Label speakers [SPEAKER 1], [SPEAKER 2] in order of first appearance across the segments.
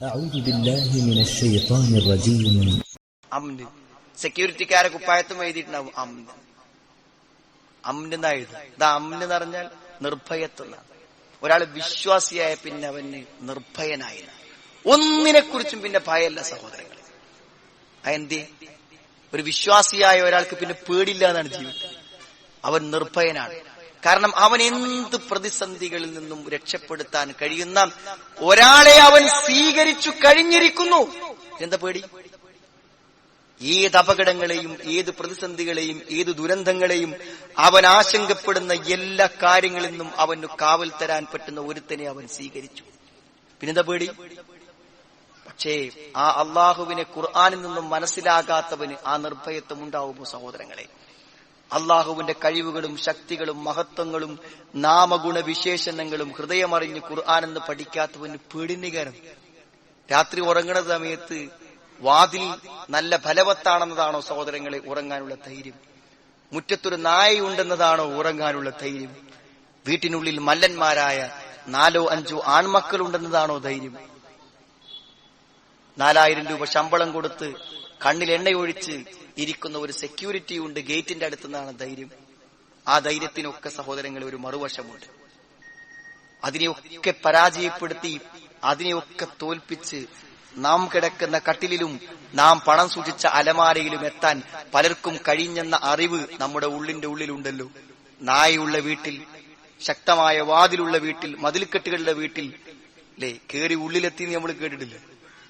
[SPEAKER 1] أعوذ بالله من الشيطان الرجيم
[SPEAKER 2] അമ്ന് സെക്യൂരിറ്റിക്കാരെ കുപ്പായത്തും എഴുതിയിട്ടുണ്ടാവും അമ്ന് അമ്ന് എന്നാ എഴുതും ഇത് അമ്ന് എന്ന് പറഞ്ഞാൽ നിർഭയത്വം ഒരാൾ വിശ്വാസിയായ പിന്നെ അവന് നിർഭയനായി ഒന്നിനെ കുറിച്ചും പിന്നെ ഭയമല്ല സഹോദരങ്ങൾ അതെന്തേ ഒരു വിശ്വാസിയായ ഒരാൾക്ക് പിന്നെ പേടില്ല എന്നാണ് ജീവിതം അവൻ നിർഭയനാണ് കാരണം അവൻ എന്ത് പ്രതിസന്ധികളിൽ നിന്നും രക്ഷപ്പെടുത്താൻ കഴിയുന്ന ഒരാളെ അവൻ സ്വീകരിച്ചു കഴിഞ്ഞിരിക്കുന്നു. എന്താ പേടി? ഏത് അപകടങ്ങളെയും ഏത് പ്രതിസന്ധികളെയും ഏത് ദുരന്തങ്ങളെയും അവൻ ആശങ്കപ്പെടുന്ന എല്ലാ കാര്യങ്ങളിൽ നിന്നും അവന് കാവൽ തരാൻ പറ്റുന്ന ഒരുത്തനെ അവൻ സ്വീകരിച്ചു. പിന്നെന്താ പേടി? പക്ഷേ ആ അള്ളാഹുവിനെ ഖുർആാനിൽ നിന്നും മനസ്സിലാകാത്തവന് ആ നിർഭയത്വം ഉണ്ടാവുമോ സഹോദരങ്ങളെ? അള്ളാഹുവിന്റെ കഴിവുകളും ശക്തികളും മഹത്വങ്ങളും നാമഗുണ വിശേഷണങ്ങളും ഹൃദയമറിഞ്ഞ് ഖുർആൻ എന്ന് പഠിക്കാത്തവന് പേടിനികരം രാത്രി ഉറങ്ങുന്ന സമയത്ത് വാതിൽ നല്ല ഫലവത്താണെന്നതാണോ സഹോദരങ്ങളെ ഉറങ്ങാനുള്ള ധൈര്യം? മുറ്റത്തൊരു നായയുണ്ടെന്നതാണോ ഉറങ്ങാനുള്ള ധൈര്യം? വീട്ടിനുള്ളിൽ മല്ലന്മാരായ നാലോ അഞ്ചോ ആൺമക്കളുണ്ടെന്നതാണോ ധൈര്യം? നാലായിരം രൂപ ശമ്പളം കൊടുത്ത് കണ്ണിൽ എണ്ണയൊഴിച്ച് ഇരിക്കുന്ന ഒരു സെക്യൂരിറ്റി ഉണ്ട് ഗേറ്റിന്റെ അടുത്തുനിന്നാണ് ധൈര്യം. ആ ധൈര്യത്തിനൊക്കെ സഹോദരങ്ങൾ ഒരു മറുവശമുണ്ട്. അതിനെയൊക്കെ പരാജയപ്പെടുത്തി അതിനെയൊക്കെ തോൽപ്പിച്ച് നാം കിടക്കുന്ന കട്ടിലിലും നാം പണം സൂക്ഷിച്ച അലമാരയിലും എത്താൻ പലർക്കും കഴിഞ്ഞെന്ന അറിവ് നമ്മുടെ ഉള്ളിന്റെ ഉള്ളിലുണ്ടല്ലോ. നായയുള്ള വീട്ടിൽ ശക്തമായ വാതിലുള്ള വീട്ടിൽ മതിൽക്കെട്ടുകളുടെ വീട്ടിൽ അല്ലേ കേറി ഉള്ളിലെത്തി നമ്മൾ കേട്ടിട്ടില്ല?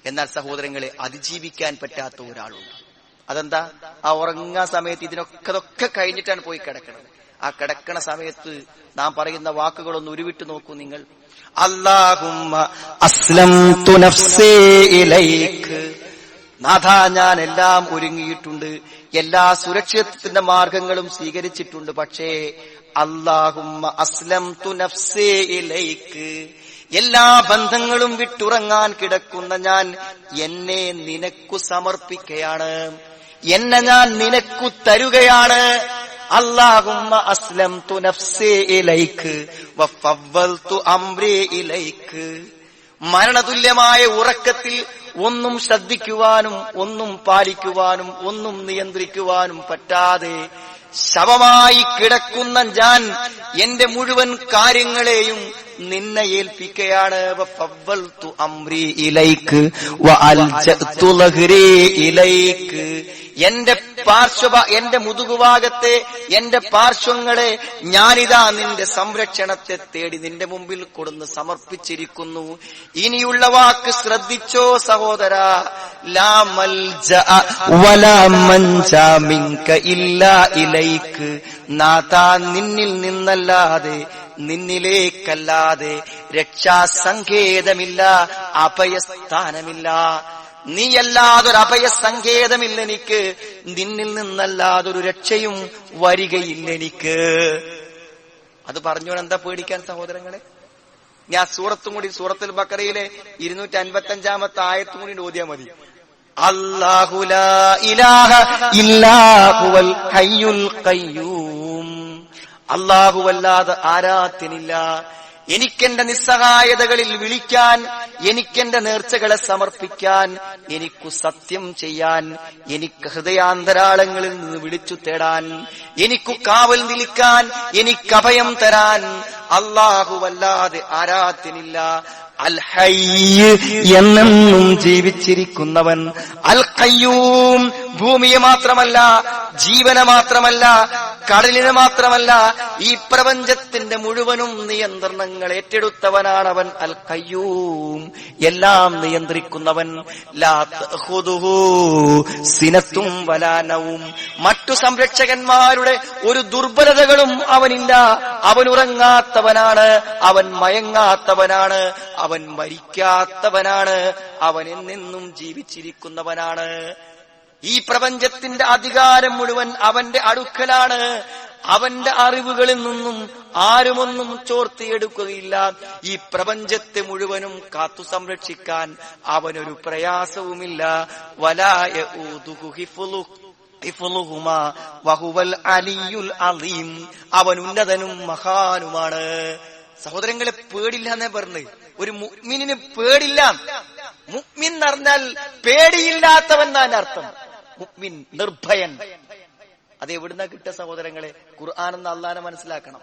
[SPEAKER 2] എന്നാൽ സഹോദരങ്ങളെ അതിജീവിക്കാൻ പറ്റാത്ത ഒരാളുണ്ട്. അതെന്താ? ആ ഉറങ്ങാൻ സമയത്ത് ഇതിനൊക്കെ അതൊക്കെ കഴിഞ്ഞിട്ടാണ് പോയി കിടക്കുന്നത് ആ കിടക്കണ സമയത്ത് നാം പറയുന്ന വാക്കുകളൊന്ന് ഉരുവിട്ട് നോക്കൂ നിങ്ങൾ. അസ്ലം നാഥ ഞാൻ എല്ലാം ഒരുങ്ങിയിട്ടുണ്ട്. എല്ലാ സുരക്ഷിതത്തിന്റെ മാർഗങ്ങളും സ്വീകരിച്ചിട്ടുണ്ട്. പക്ഷേ അല്ലാഹുമ്മ അസ്ലം തുനഫ്സേയിലേക്ക് എല്ലാ ബന്ധങ്ങളും വിട്ടുറങ്ങാൻ കിടക്കുന്ന ഞാൻ എന്നെ നിനക്കു സമർപ്പിക്കുകയാണ് എന്നെ ഞാൻ നിനക്കു തരുകയാണ്. അള്ളാഹുമ്മ അസ്ലം തു നഫ്സേ ഇലൈക്ക് വഫവ്വൽതു അംരി ഇലൈക്ക്. മരണതുല്യമായ ഉറക്കത്തിൽ ഒന്നും ശ്രദ്ധിക്കുവാനും ഒന്നും പാലിക്കുവാനും ഒന്നും നിയന്ത്രിക്കുവാനും പറ്റാതെ ശവമായി കിടക്കുന്ന ഞാൻ എന്റെ മുഴുവൻ കാര്യങ്ങളെയും നിന്നെ ഏൽപ്പിക്കുകയാണ് ഇലൈക്ക്. ഇലൈക്ക്. എന്റെ പാർശ്വ എന്റെ മുതുകുഭാഗത്തെ എന്റെ പാർശ്വങ്ങളെ ഞാനിതാ നിന്റെ സംരക്ഷണത്തെ തേടി നിന്റെ മുമ്പിൽ കൊടുന്ന് സമർപ്പിച്ചിരിക്കുന്നു. ഇനിയുള്ള വാക്ക് ശ്രദ്ധിച്ചോ സഹോദര. ഇലൈക്ക്. നാഥാ നിന്നിൽ നിന്നല്ലാതെ നിന്നിലേക്കല്ലാതെ രക്ഷാസങ്കേതമില്ല അഭയസ്ഥാനമില്ല. നീയല്ലാതൊരു അപയ സങ്കേതമില്ല എനിക്ക് നിന്നിൽ നിന്നല്ലാതൊരു രക്ഷയും വരികയില്ല എനിക്ക്. അത് പറഞ്ഞോണ്ട് എന്താ പേടിക്കാൻ സഹോദരങ്ങളെ? ഞാൻ സൂറത്തും കൂടി സൂറത്തുൽ ബക്കറയിലെ ഇരുന്നൂറ്റി അൻപത്തി അഞ്ചാമത്തെ ആയത്തും കൂടി ഓതിയാ മതി. അല്ലാഹുലാ ഇലാഹ ഇല്ലാഹുവൽ കയ്യുൽ ഖയ്യൂം. അല്ലാഹുവല്ലാതെ ആരാത്തിനില്ല. എനിക്കെന്റെ നിസ്സഹായതകളിൽ വിളിക്കാൻ എനിക്കെന്റെ നേർച്ചകളെ സമർപ്പിക്കാൻ എനിക്കു സത്യം ചെയ്യാൻ എനിക്ക് ഹൃദയാന്തരാളങ്ങളിൽ നിന്ന് വിളിച്ചു തേടാൻ എനിക്കു കാവൽ നിൽക്കാൻ എനിക്ക് അഭയം തരാൻ അള്ളാഹുവല്ലാതെ ആരാത്തിനില്ല. ഹയ്യ് എന്നെന്നും ജീവിച്ചിരിക്കുന്നവൻ അൽ ഖയ്യൂം ഭൂമിയെ മാത്രമല്ല ജീവനെ മാത്രമല്ല കടലിനെ മാത്രമല്ല ഈ പ്രപഞ്ചത്തിന്റെ മുഴുവനും നിയന്ത്രണങ്ങൾ ഏറ്റെടുത്തവനാണവൻ അൽ കയ്യൂം എല്ലാം നിയന്ത്രിക്കുന്നവൻ സിനത്തും വലാനവും മറ്റു സംരക്ഷകന്മാരുടെ ഒരു ദുർബലതകളും അവനില്ല. അവൻ ഉറങ്ങാത്തവനാണ് അവൻ മയങ്ങാത്തവനാണ് അവൻ മരിക്കാത്തവനാണ് അവൻ എന്നെന്നും ജീവിച്ചിരിക്കുന്നവനാണ്. ഈ പ്രപഞ്ചത്തിന്റെ അധികാരം മുഴുവൻ അവന്റെ അടുക്കലാണ്. അവന്റെ അറിവുകളിൽ നിന്നും ആരുമൊന്നും ചോർത്തിയെടുക്കുകയില്ല. ഈ പ്രപഞ്ചത്തെ മുഴുവനും കാത്തു സംരക്ഷിക്കാൻ അവനൊരു പ്രയാസവുമില്ല. വലായ അലീം അവൻ ഉന്നതനും മഹാനുമാണ്. സഹോദരങ്ങളെ പേടില്ല എന്നേ പറഞ്ഞു. ഒരു മുഅ്മിനിന് പേടില്ല. മുക്മിൻ എന്ന് പറഞ്ഞാൽ പേടിയില്ലാത്തവൻ എന്നാണ് അർത്ഥം. മുക്മിൻ നിർഭയൻ. അത് എവിടുന്ന കിട്ടിയ സഹോദരങ്ങളെ? ഖുർആൻ എന്ന് അള്ളാനെ മനസ്സിലാക്കണം.